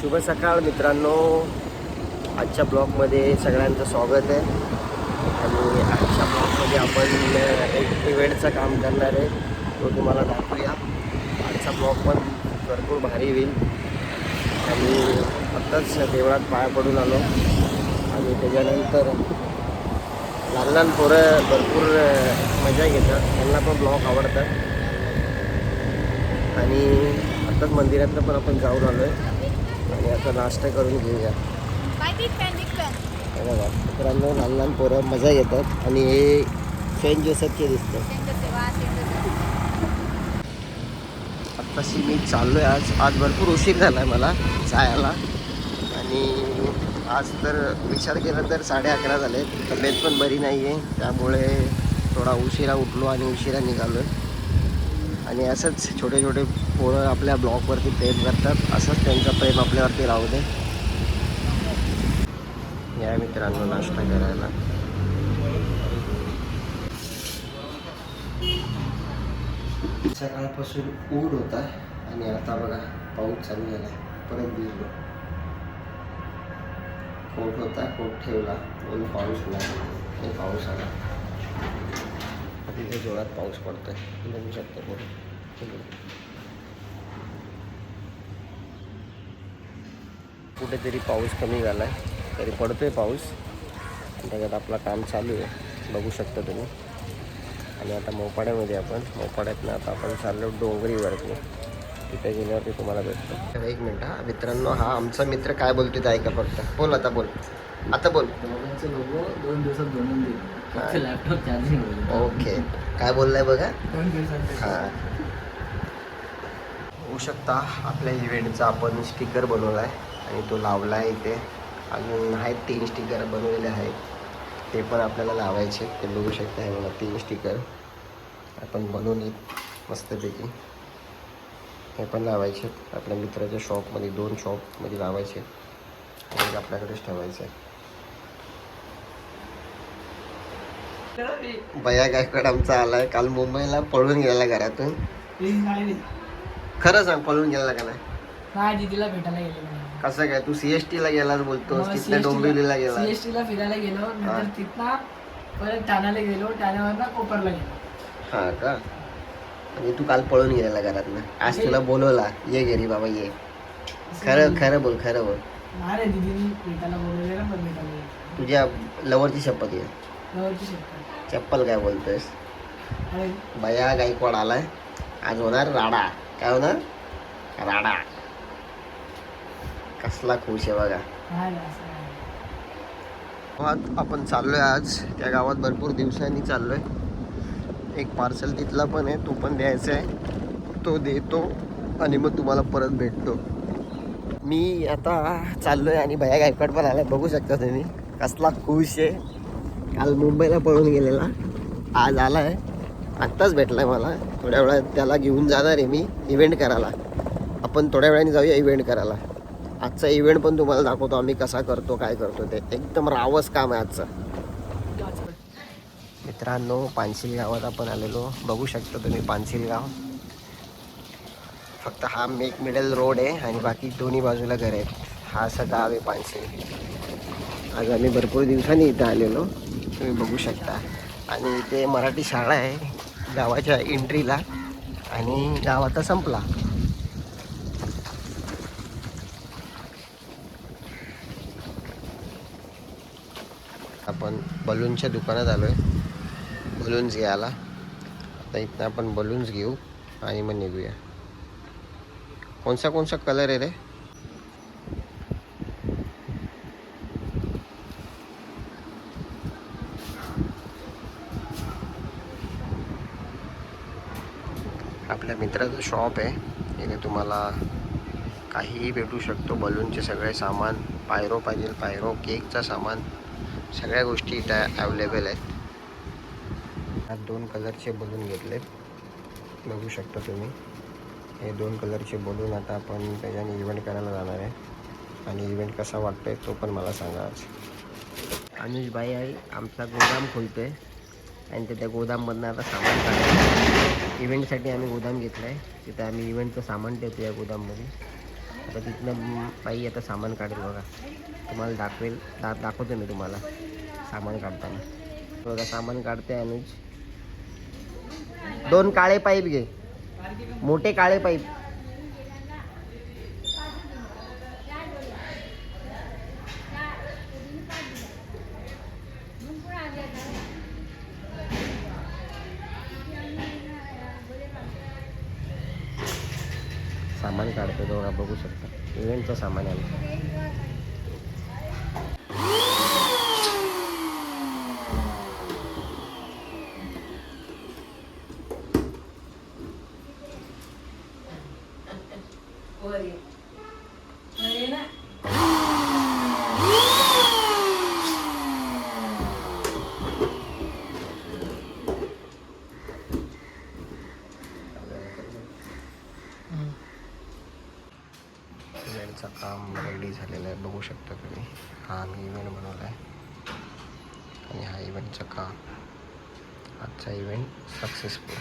शुभ सकाळ मित्रांनो. आजच्या ब्लॉगमध्ये सगळ्यांचं स्वागत आहे. आणि आजच्या ब्लॉगमध्ये आपण एक इव्हेंटचं काम करणार आहे. तो तुम्हाला दाखवूया. आजचा ब्लॉग पण भरपूर भारी होईल. आणि आत्ताच देवळात पाया पडून आलो. आणि त्याच्यानंतर लहान लहान पोरं भरपूर मजा घेतात. त्यांना पण ब्लॉग आवडतात. आणि आत्ताच मंदिरातलं पण आपण जाऊन आलो आहे आणि आता नाश्ता करून घेऊया. मित्रांनो लहान लहान पोरं मजा घेतात आणि हे सेंट जोसेफचे दिसतं. आत्ताशी मी चाललो आहे आज. आज भरपूर उशीर झाला आहे मला जायला. आणि आज तर विचार केला तर साडे अकरा झाले. तब्येत पण बरी नाही आहे त्यामुळे थोडा उशिरा उठलो आणि उशिरा निघालो आणि असंच छोटे छोटे पोरं आपल्या ब्लॉगवरती प्रेम करतात. असंच त्यांचं प्रेम आपल्यावरती राहू दे. या मित्रांनो नाश्ता करायला. सकाळपासून ऊड होता आणि आता बघा पाऊस चालू झाला परत भिजलो. कोट होता कोट ठेवला. ऊन पाऊस नाही. आणि पाऊस आला. तिथे जोरात पाऊस पडतोय. बघू शकतो पूर्ण कुठेतरी पाऊस कमी झाला आहे तरी पडतोय पाऊस. आणि त्याच्यात आपलं काम चालू आहे. बघू शकता तुम्ही. आणि आता मोपाड्यामध्ये आपण मोपाड्यातनं आता आपण चाललो डोंगरीवरती. तिथे गेल्यावरती तुम्हाला भेटतो. एक मिनिट हा. मित्रांनो हा आमचा मित्र काय बोलतो ते ऐका फक्त. बोल आता बोल. आता बोल. दोन दिवसात बनवून देईल. फक्त लॅपटॉप चार्जिंग ओके. काय बोललाय बघा? दोन दिवसात हां. होऊ शकता आपल्या इव्हेंटचा आपण स्टिकर बनवला आहे आणि तो लावला आहे इथे अजून आहेत तीन स्टिकर बनवलेले आहेत ते पण आपल्याला लावायचे आहेत. ते बघू शकता हे मला तीन स्टिकर आपण बनवून मस्तपैकी हे पण लावायचे. आपल्या मित्राच्या शॉपमध्ये दोन शॉपमध्ये लावायचे. आणि आपल्याकडेच ठेवायचे आहे. बया गायकवाड आमचा आलाय काल मुंबईला पळून गेला घरातून खरं सांग पळून गेला का नाही नाही दीदीला भेटायला गेलो कसं काय तू सीएसटी ला गेलास बोलतोस तिथल्या डोंबिवलीला गेला सीएसटी ला फिरायला गेलो. नंतर तिथनं परत ठाण्याला गेलो ठाण्यावरनं कोपरला गेलो. हा का? म्हणजे तू काल पळून गेलेला घरातनं आज तुला बोलवला ये घरी बाबा ये. खरं खरं बोल खरं बोल. तुझ्या लवरची शपथ आहे चप्पल काय बोलतोयस? बया गायकवाड आलाय. आज होणार राडा. काय होणार? राडा. कसला खुश आहे बघा. गावात आपण चाललोय आज. त्या गावात भरपूर दिवसांनी चाललोय. एक पार्सल तिथला पण आहे तो पण द्यायचा आहे. तो देतो आणि मग तुम्हाला परत भेटतो. मी आता चाललोय आणि भया गायकवाड पण आलाय. बघू शकता तुम्ही. कसला खुश आहे. काल मुंबईला पळून गेलेला. आज आलाय. आत्ताच भेटलाय मला. थोड्या वेळात त्याला घेऊन जाणार आहे मी. इव्हेंट करायला. आपण थोड्या वेळाने जाऊया इव्हेंट करायला. आजचा इव्हेंट पण तुम्हाला दाखवतो आम्ही कसा करतो काय करतो. ते एकदम रावस काम आहे आजचं. मित्रांनो पानशिल गावात आपण आलेलो. बघू शकता तुम्ही पानशिल गाव. फक्त हा मेक मिडल रोड आहे आणि बाकी दोन्ही बाजूला घर आहेत. हा असं गाव आहे पानशिल. आज आम्ही भरपूर दिवसांनी इथं आलेलो. तुम्ही बघू शकता. आणि इथे मराठी शाळा आहे. गावाच्या एंट्रीला आणि गाव आता संपला. आपण बलूनच्या दुकानात आलो आहे बलून्स घ्यायला. आता इथनं आपण बलून्स घेऊ आणि मग निघूया. कोणसा कोणसा कलर आहे रे? आपल्या मित्राचं शॉप आहे. इथे तुम्हाला काहीही भेटू शकतो. बलूनचे सगळे सामान पायरो पाहिजे पायरो केकचा सामान. सगळ्या गोष्टी इथं अवेलेबल आहेत. ह्यात दोन कलरचे बलून घेतलेत. बघू शकता तुम्ही. हे दोन कलरचे बलून आता आपण त्याच्याने इव्हेंट करायला जाणार आहे. आणि इव्हेंट कसा वाटतोय तो पण मला सांगा आज. अनुज भाई आहे. आमचा गोदाम खोलतो आहे आणि ते त्या गोदाममधनं आता सामान काढतो इव्हेंटसाठी आम्ही गोदाम घेतलं आहे तिथे आम्ही इव्हेंटचं सामान ठेवतो या गोदाममध्ये. आता तिथनं बाई आता सामान काढेल बघा. तुम्हाला दाखवेल दा दाखवते मी तुम्हाला. सामान काढताना. बघा सामान काढते अनुज. दोन काळे पाईप घे. मोठे काळे पाईप. सामान काढतो दोघा बघू शकता. इव्हेंटचं सामान आहे. आमचं. वर ये. वर ये ना. इव्हेंटचं काम रेडी झालेलं आहे बघू शकता तुम्ही. हा आम्ही इव्हेंट बनवला आहे आणि हा इव्हेंटचं काम आजचा इव्हेंट सक्सेसफुल.